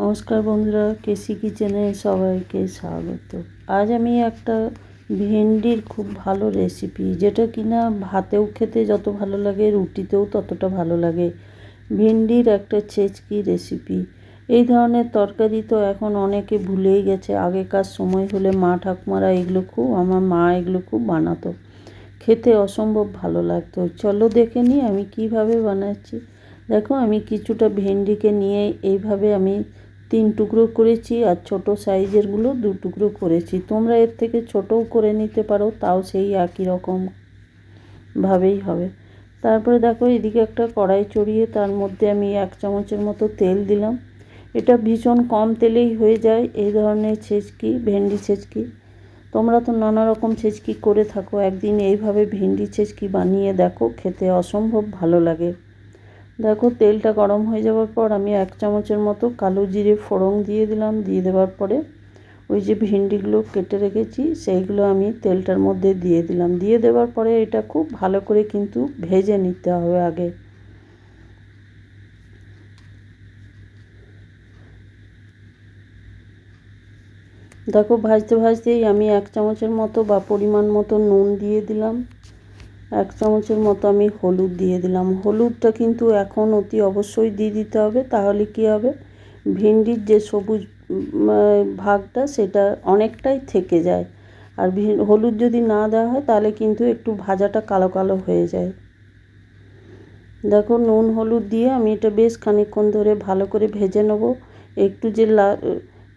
নমস্কার বন্ধুরা, কেসি কিচেনে সবাইকে স্বাগত। আজ আমি একটা ভেন্ডির খুব ভালো রেসিপি যেটা কিনা ভাতেও খেতে যত ভালো লাগে, রুটিতেও ততটা ভালো লাগে। ভেন্ডির একটা ছেচকি রেসিপি এই ধরনের তরকারি তো এখন অনেকে ভুলেই গেছে। আগেকার সময় হলে মা ঠাকুমারা এগুলো খুব, আমার মা এগুলো খুব বানাতো। খেতে অসম্ভব ভালো লাগতো। চলো দেখে নিই আমি কীভাবে বানাচ্ছি। দেখো আমি কিছুটা ভেন্ডিকে নিয়ে এইভাবে আমি তিন টুকরো করেছি আর ছোট সাইজেরগুলো দু টুকরো করেছি। তোমরা এর থেকে ছোটও করে নিতে পারো, তাও সেই একই রকম ভাবেই হবে। তারপরে দেখো এদিকে একটা কড়াই চড়িয়ে তার মধ্যে আমি এক চামচের মতো তেল দিলাম। এটা ভীষণ কম তেলেই হয়ে যায়, এই ধরনের ছেচকি, ভেন্ডি ছেচকি। তোমরা তো নানা রকম ছেচকি করে থাকো, একদিন এইভাবে ভেন্ডি ছেচকি বানিয়ে দেখো, খেতে অসম্ভব ভালো লাগে। দেখো, তেলটা গরম হয়ে যাওয়ার পর আমি এক চামচের মতো কালো জিরে ফোড়ন দিয়ে দিলাম। দিয়ে দেওয়ার পরে ওই যে ভেন্ডিগুলো কেটে রেখেছি, সেইগুলো আমি তেলটার মধ্যে দিয়ে দিলাম। দিয়ে দেওয়ার পরে এটা খুব ভালো করে কিন্তু ভেজে নিতে হবে আগে। দেখো, ভাজতে ভাজতেই আমি এক চামচের মতো বা পরিমাণ মতো নুন দিয়ে দিলাম। এক চামচের মতো আমি হলুদ দিয়ে দিলাম। হলুদটা কিন্তু এখন অতি অবশ্যই দিয়ে দিতে হবে, তাহলে কি হবে? ভেন্ডির যে সবুজ ভাগটা সেটা অনেকটাই থেকে যায়। আর হলুদ যদি না দেওয়া হয় তাহলে কিন্তু একটু ভাজাটা কালো কালো হয়ে যায়। দেখো, নুন, হলুদ দিয়ে আমি এটা বেশ খানিকক্ষণ ধরে ভালো করে ভেজে নেব। একটু যে লা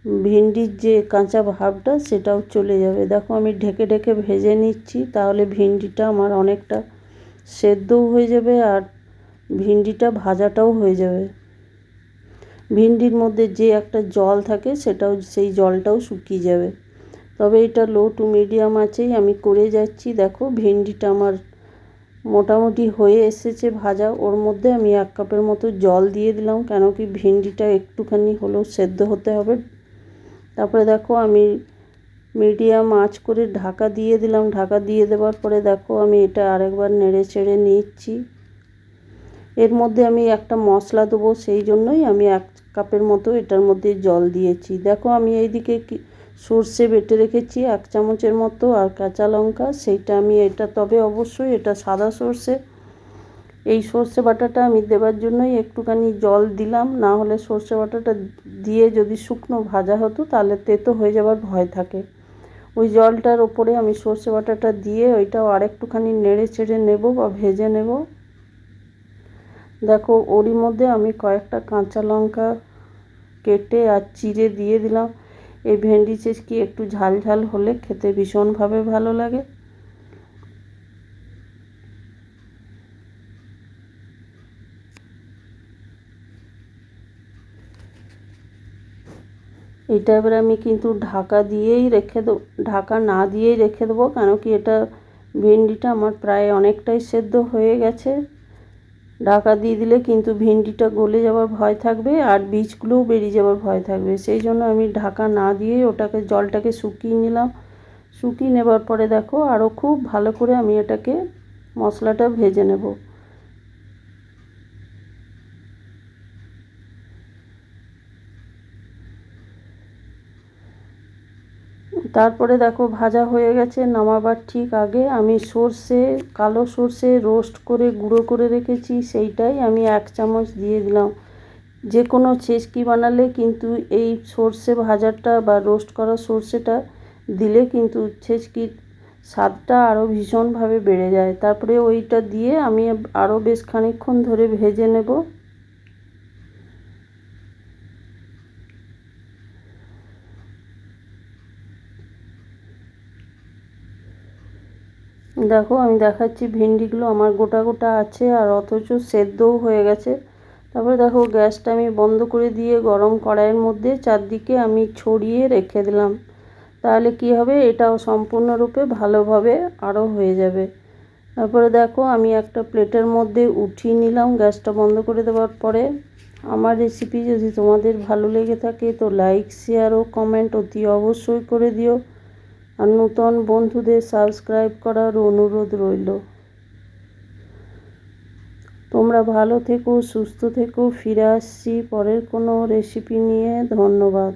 ভেন্ডির যে কাঁচা ভাবটা সেটাও চলে যাবে। দেখো আমি ঢেকে ঢেকে ভেজে নিচ্ছি, তাহলে ভেন্ডিটা আমার অনেকটা সেদ্ধও হয়ে যাবে আর ভিন্ডিটা ভাজাটাও হয়ে যাবে। ভিন্ডির মধ্যে যে একটা জল থাকে সেটাও, সেই জলটাও শুকিয়ে যাবে। তবে এটা লো টু মিডিয়াম আছেই, আমি করে যাচ্ছি। দেখো ভেন্ডিটা আমার মোটামুটি হয়ে এসেছে ভাজা। ওর মধ্যে আমি এক কাপের মতো জল দিয়ে দিলাম, কেন কি ভেন্ডিটা একটুখানি হলেও সেদ্ধ হতে হবে। তারপরে দেখো আমি মিডিয়াম আঁচ করে ঢাকা দিয়ে দিলাম। ঢাকা দিয়ে দেওয়ার পরে দেখো আমি এটা আরেকবার নেড়ে চেড়ে নিচ্ছি। এর মধ্যে আমি একটা মশলা দেবো, সেই জন্যই আমি এক কাপের মতো এটার মধ্যে জল দিয়েছি। দেখো আমি এইদিকে সর্ষে বেটে রেখেছি, এক চামচের মতো, আর কাঁচা লঙ্কা, সেইটা আমি এটা, তবে অবশ্যই এটা সাদা সর্ষে এই সর্ষে বাটাটা আমি দেবার জন্যই একটুখানি জল দিলাম, না হলে সর্ষে বাটাটা দিয়ে যদি শুকনো ভাজা হতো তাহলে তেতো হয়ে যাবার ভয় থাকে। ওই জলটার ওপরে আমি সর্ষে বাটাটা দিয়ে ওইটাও আরেকটুখানি নেড়ে চেড়ে নেব বা ভেজে নেব। দেখো, ওরই মধ্যে আমি কয়েকটা কাঁচা লঙ্কা কেটে আর চিড়ে দিয়ে দিলাম। এই ভেন্ডি চেসকি একটু ঝাল ঝাল হলে খেতে ভীষণভাবে ভালো লাগে। এটা এবার আমি কিন্তু ঢাকা দিয়েই রেখে দেবো, ঢাকা না দিয়েই রেখে দেবো, কেন কি এটা ভেন্ডিটা আমার প্রায় অনেকটাই সেদ্ধ হয়ে গেছে। ঢাকা দিয়ে দিলে কিন্তু ভেন্ডিটা গলে যাওয়ার ভয় থাকবে আর বীজগুলোও বেরিয়ে যাওয়ার ভয় থাকবে। সেই জন্য আমি ঢাকা না দিয়ে ওটাকে, জলটাকে শুকিয়ে নিলাম। শুকিয়ে নেবার পরে দেখো আরও খুব ভালো করে আমি এটাকে মশলাটা ভেজে নেব। তারপরে দেখো ভাজা হয়ে গেছে, নামাবার ঠিক আগে আমি সর্ষে, কালো সর্ষে রোস্ট করে গুঁড়ো করে রেখেছি, সেইটাই আমি এক চামচ দিয়ে দিলাম। যে কোনো ছেচকি বানালে কিন্তু এই সর্ষে ভাজাটা বা রোস্ট করা সর্ষেটা দিলে কিন্তু ছেচকির স্বাদটা আরও ভীষণভাবে বেড়ে যায়। তারপরে ওইটা দিয়ে আমি আরও বেশ খানিকক্ষণ ধরে ভেজে নেব। দেখো, আমি দেখাচ্ছি ভেন্ডিগুলো, আমার গোটা গোটা আছে আর অথচ সেদ্ধও হয়ে গেছে। তারপরে দেখো, গ্যাসটা আমি বন্ধ করে দিয়ে গরম কড়াইয়ের মধ্যে চারদিকে আমি ছড়িয়ে রেখে দিলাম। তাহলে কি হবে? এটাও সম্পূর্ণরূপে ভালোভাবে আরও হয়ে যাবে। তারপরে দেখো, আমি একটা প্লেটের মধ্যে উঠিয়ে নিলাম গ্যাসটা বন্ধ করে দেওয়ার পরে। আমার রেসিপি যদি তোমাদের ভালো লেগে থাকে তো লাইক, শেয়ার ও কমেন্ট অতি অবশ্যই করে দিও। আর নূতন বন্ধুদের সাবস্ক্রাইব করার অনুরোধ রইল। তোমরা ভালো থেকো, সুস্থ থেকো, ফিরে আসছি পরের কোনো রেসিপি নিয়ে। ধন্যবাদ।